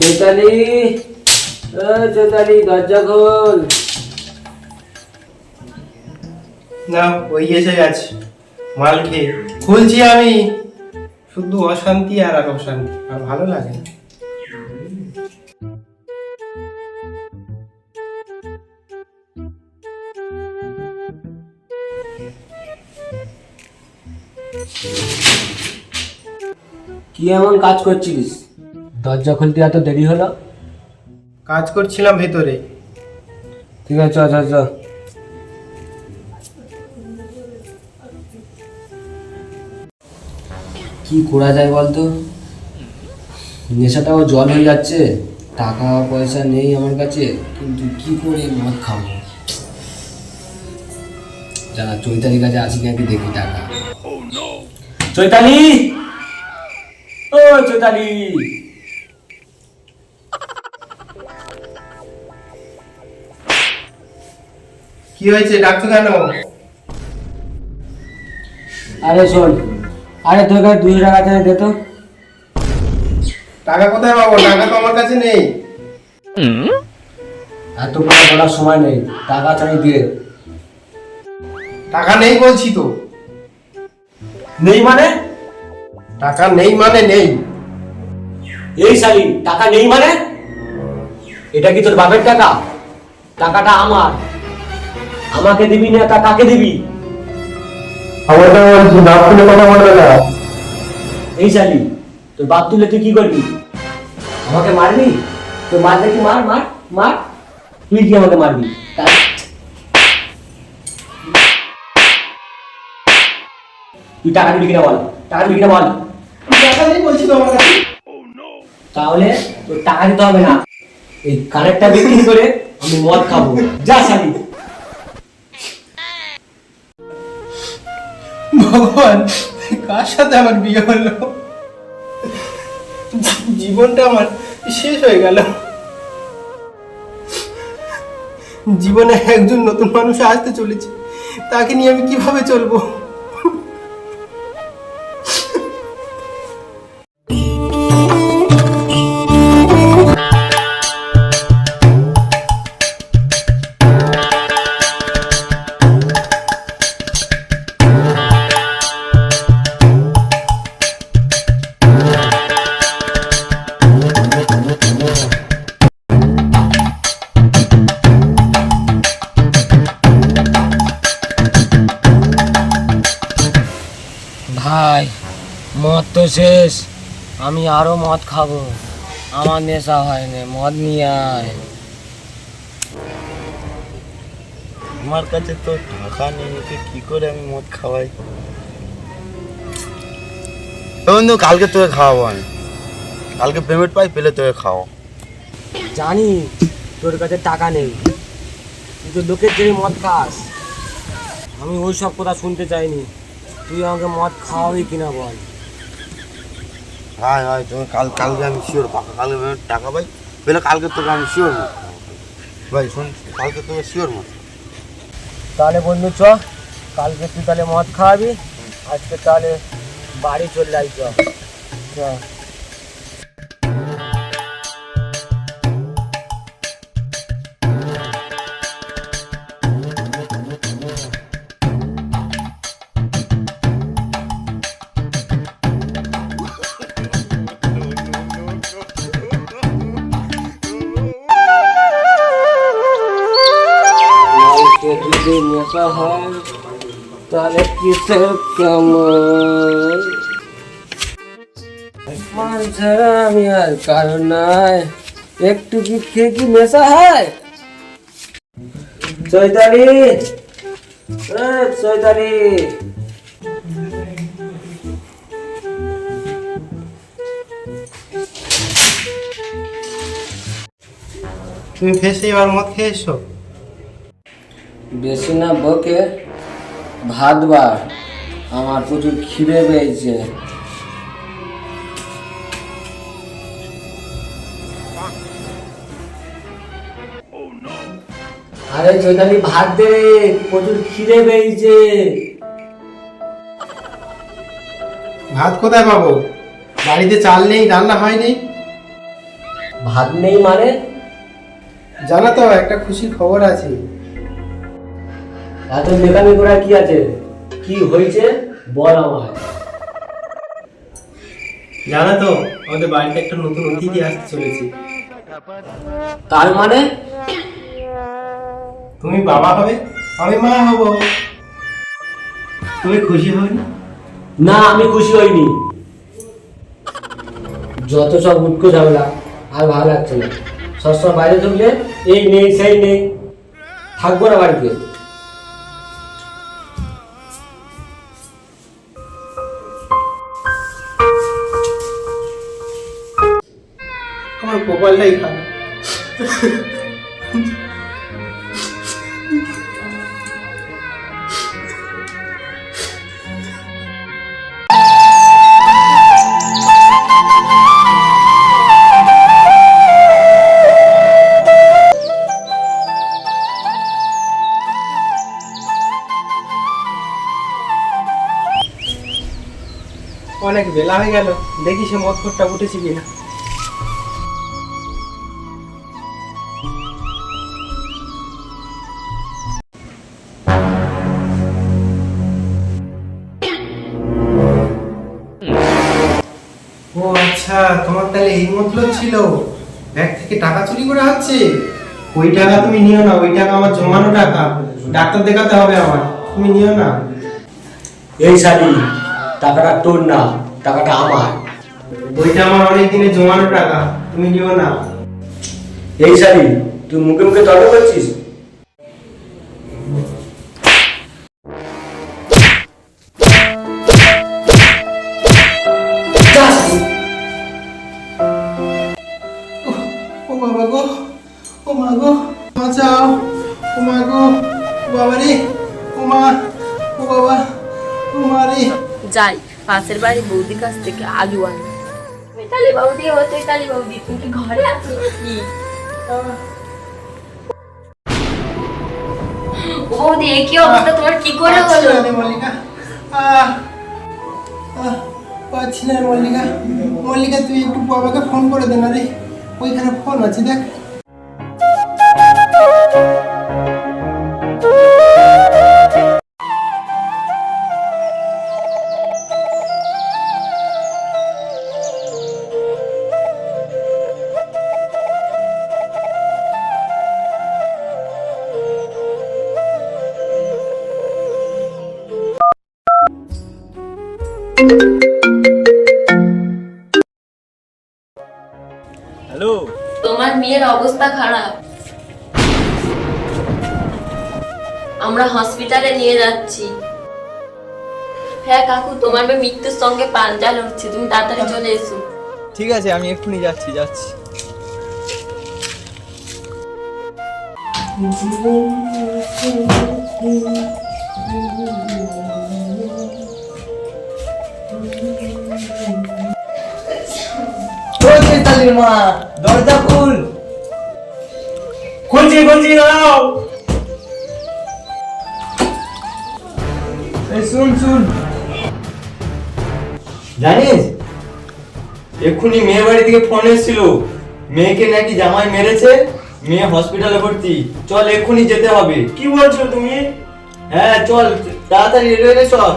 চৈতালি ও চৈতালি দরজা খোল। না ওই এসে গেছে। মাল খেয়ে খুলছি আমি। শুধু অশান্তি আর আর অশান্তি আর ভালো লাগে না। কি এমন কাজ করছিস দরজা খুলতে এত দেরি হলো? কাজ করছিলাম ভেতরে। ঠিক আছে আচ্ছা আচ্ছা কি করা যায় বলতো? নেশাটাও জল হয়ে যাচ্ছে টাকা পয়সা নেই আমার কাছে কিন্তু কি করে মদ খাব? জানা চৈতালির কাছে আসি নাকি দেখি টাকা। চৈতালি! ও চৈতালি! কি হয়েছে? ডাকছো কেন? আরে শোন আরে তোর কাছে দুশো টাকা চাই দে তো। টাকা কোথায় পাবো? টাকা তো আমার কাছে নেই। এত কথা বলার সময় নেই টাকা চাই দিয়ে। টাকা নেই বলছি তো। নেই মানে? টাকা নেই মানে নেই। এই শালি টাকা নেই মানে? এটা কি তোর বাপের টাকা? টাকাটা আমার। আমাকে দিবি না তা কাকে দিবি? না খুলে কথা বলবে না। এই শালি তোর বাপ তুলে তুই কি করবি? আমাকে মারবি? তোর মার দেখি মার মার মার। তুই কি আমাকে মারবি। তুই টাকা দিবি কিনা বল? টাকা দিবি কিনা বল? টাকা নেই বলছি তো আমার কাছে তাহলে তোর টাকা দিতে হবে না। এই কানেরটা বিক্রি করে আমি মদ খাব। যা শালি। ভগবান, কার সাথে আমার বিয়ে হলো? জীবনটা আমার শেষ হয়ে গেল। জীবনে একজন নতুন মানুষ আসতে চলেছে, তাকে নিয়ে আমি কীভাবে চলবো? ভাই মদ তো শেষ। আমি আরও মদ খাব। আমার নেশা হয়নি মদ নিয়ে আয়। আমার কাছে তো টাকা নেই ওকে কি করে আমি মদ খাওয়াই? বন্ধু কালকে তোকে খাওয়াবো আমি। কালকে পেমেন্ট পাই পেলে তোকে খাওয়া জানি তোর কাছে টাকা নেই। কিন্তু লোকের যে মদ খাস। আমি ওই সব কথা শুনতে চাইনি। তুই আমাকে মদ খাওয়াবি কিনা বল? হ্যাঁ হ্যাঁ তুমি কাল কালকে আমি শিওর পাকা কালকে টাকা পাই? পেলে কালকে তোকে আমি শিওর ভাই শোন কালকে তোকে শিওর মত তাহলে বন্ধু চ। কালকে তুই তাহলে মদ খাওয়াবি আজকে তাহলে বাড়ি চলে যাই চ। তাহলে কিসের কেমন মান ছাড়া আমি আর কারণ নাই। একটু কি খেয়ে কি নেশা হয়? চৈতালি! চৈতালি! তুমি ফেসে এবার মদ খেয়ে এসছো বেশি না বকে। ভাত বার। আমার প্রচুর খিদে পেয়েছে। আরে চৈতালি ভাত দে। প্রচুর খিদে পেয়েছে। ভাত কোথায় পাবো? বাড়িতে চাল নেই রান্না হয়নি? ভাত নেই মানে? জানো তো একটা খুশির খবর আছে। এত মেকানিক করা কি আছে? কি হয়েছে? বল আমায়। জানো তো আমাদের বাড়িতে একটা নতুন অতিথি আসতে চলেছে। তার মানে? তুমি বাবা হবে? আমি মা হব। তুমি খুশি হবে না আমি খুশি হইনি। যত সব উৎকো ঝামেলা আর ভালো লাগছে না। সবসময় বাইরে ঢুকলে এই নেই সেই নেই। থাকব না বাড়িতে। কপালটাই খারাপ অনেক বেলা হয়ে গেল। দেখি সে মদ খোরটা উঠেছে কিনা। তোমার তাহলে এই মতলব ছিল? ব্যাগ থেকে টাকা চুরি করা হচ্ছে? ওই টাকা তুমি নিও না ওই টাকা আমার জমানো টাকা। ডাক্তার দেখাতে হবে আমার তুমি নিও না। এই শাড়ি টাকাটা তোর না টাকাটা আমার। ওইটা আমার অনেক দিনে জমানো টাকা তুমি নিও না। এই শাড়ি তুই মুখে মুখে তর্ক করছিস? যাই পাশের বাড়ি বৌদির কাছ থেকে আলু আনি চৈতালি বৌদি ও চৈতালি বৌদি তুমি কি ঘরে আছো কি বৌদি এ কি অবস্থা? তোমার কি করে হলো? মল্লিকা। পাচ্ছি না মল্লিকা। মল্লিকা তুই একটু বাবাকে ফোন করে দে না রে। ওইখানে ফোন আছে দেখ। মেয়ের অবস্থা খারাপ। আমরা হসপিটালে নিয়ে যাচ্ছি। হ্যাঁ কাকু তোমার মেয়ে মৃত্যুর সঙ্গে পাঞ্জা লড়ছে। তুমি তাড়াতাড়ি চলে এসো। ঠিক আছে আমি এক্ষুনি যাচ্ছি যাচ্ছি। মা দরজা খুল। এই শুন শুন। জানিস এক্ষুনি মেয়ে বাড়ি থেকে ফোন এসেছিল। মেয়েকে নাকি জামাই মেরেছে মেয়ে হসপিটালে ভর্তি। চল এক্ষুনি যেতে হবে। কি বলছো তুমি? হ্যাঁ চল তাড়াতাড়ি রেলে চল।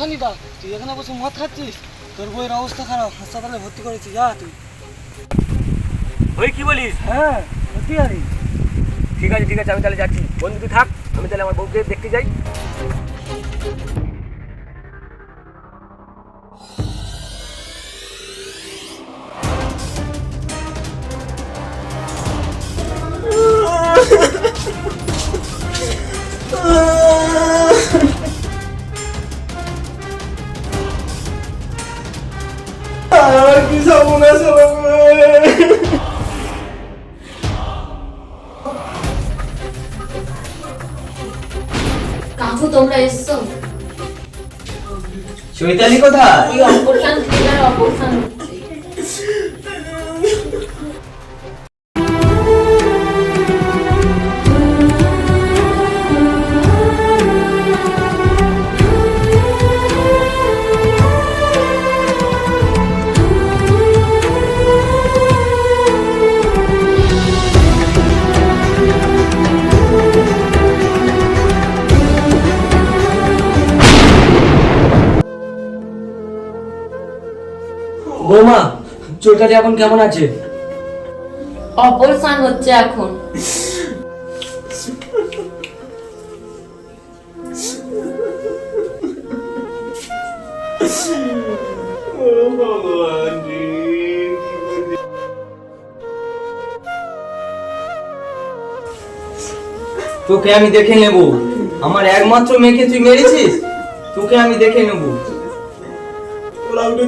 চলে তুই এখানে বসে মদ খাচ্ছিস? তোর বইয়ের অবস্থা খারাপ হাসপাতালে ভর্তি করেছি যা তুই। ওই কি বলিস? হ্যাঁ সত্যি আরে ঠিক আছে ঠিক আছে আমি তাহলে যাচ্ছি। বন্ধু তুই থাক আমি তাহলে আমার বউকে দেখতে যাই। চৈতালি কোথায়? অপারেশন অপারেশন চোরকাটি এখন কেমন আছে? অপারেশন হচ্ছে এখন। তোকে আমি দেখে নেব। আমার একমাত্র মেয়েকে তুই মেরেছিস? তোকে আমি দেখে নেব।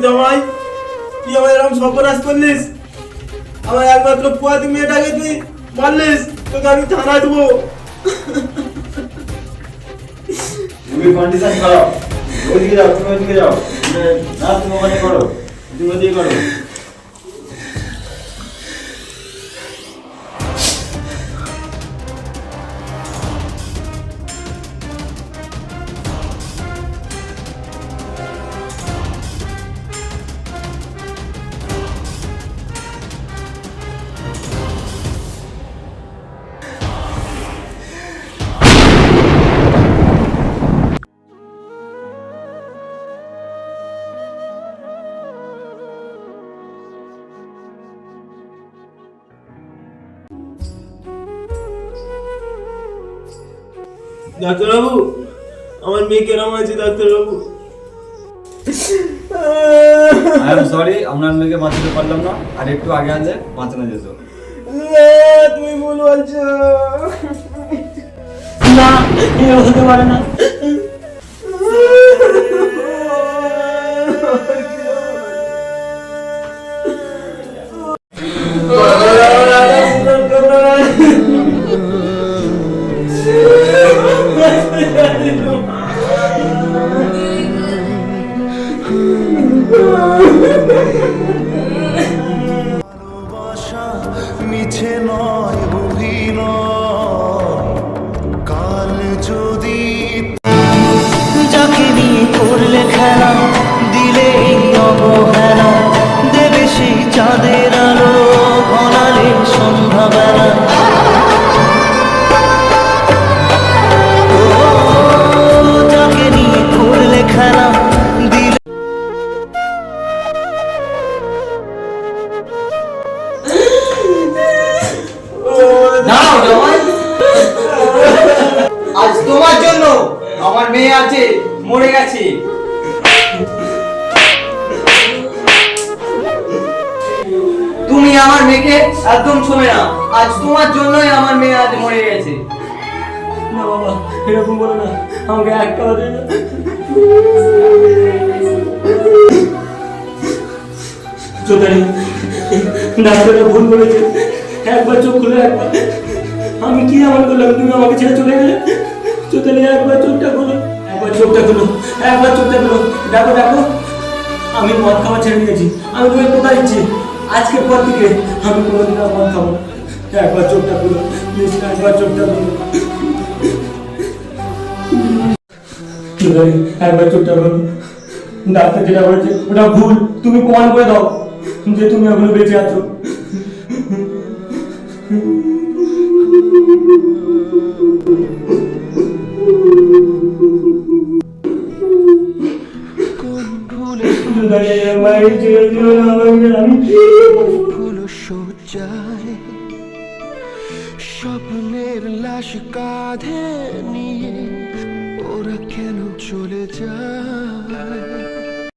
জামাই তুই আমার এরকম সর্বনাশ করলিস? আমার একমাত্র পুয়াতি মেয়েটাকে তুই। মারলিস? তোকে আমি থানা দেবো। তুমি কন্ডিশন খারাপ। ওইদিকে যাও, তুমি ওইদিকে যাও। না, তুমি ওখানে করো। তুমি ওইদিকে করো। ডাক্তারবাবু আমার মেয়ে কেরম আছে ডাক্তারবাবু? আই এম সরি আপনার মেয়েকে বাঁচাতে পারলাম না। আর একটু আগে আছে বাঁচানো যেত। তুমি ভুল বলছো। না এ হতে পারে না। মিছে নয় অভিনয় কাল যদি যাকে নিয়ে করলে খেলা, দিলে এই অবহেলা, দেবে সেই চাঁদের আলো ঘনালে সন্ধ্যাবেলা। আজ তোমার জন্য আমার মেয়ে আছে, মরে গেছে। তুমি আমার মেয়েকে একদম ছোবে না, আজ তোমার জন্যই আমার মেয়ে আজ মরে গেছে। বাবা, এরকম বলো না, আমাকে একবার চোখ খুলে একবার আমি কি এমন করলাম? তুমি আমাকে ছেড়ে চলে গেলে? চোতালি একবার চোখটা খুলো। একবার চোখটা খুলো। একবার চোখটা খুলো। দেখো দেখো, আমি মদ খাওয়া ছেড়ে দিয়েছি। আমি তোমাকে কোথায় দিচ্ছি? আজকে পর থেকে আমি কোনোদিন আর মদ খাব একবার চোখটা খুলো। প্লিজ, একবার চোখটা খুলো। একবার চোখটা খুলো। ডাক্তার যেটা বলেছে, ওটা ভুল। তুমি প্রমাণ করে দাও যে তুমি এখনও বেঁচে আছো। স্বপ্নের লাশ কাঁধে নিয়ে ওরা কেন চলে যায়?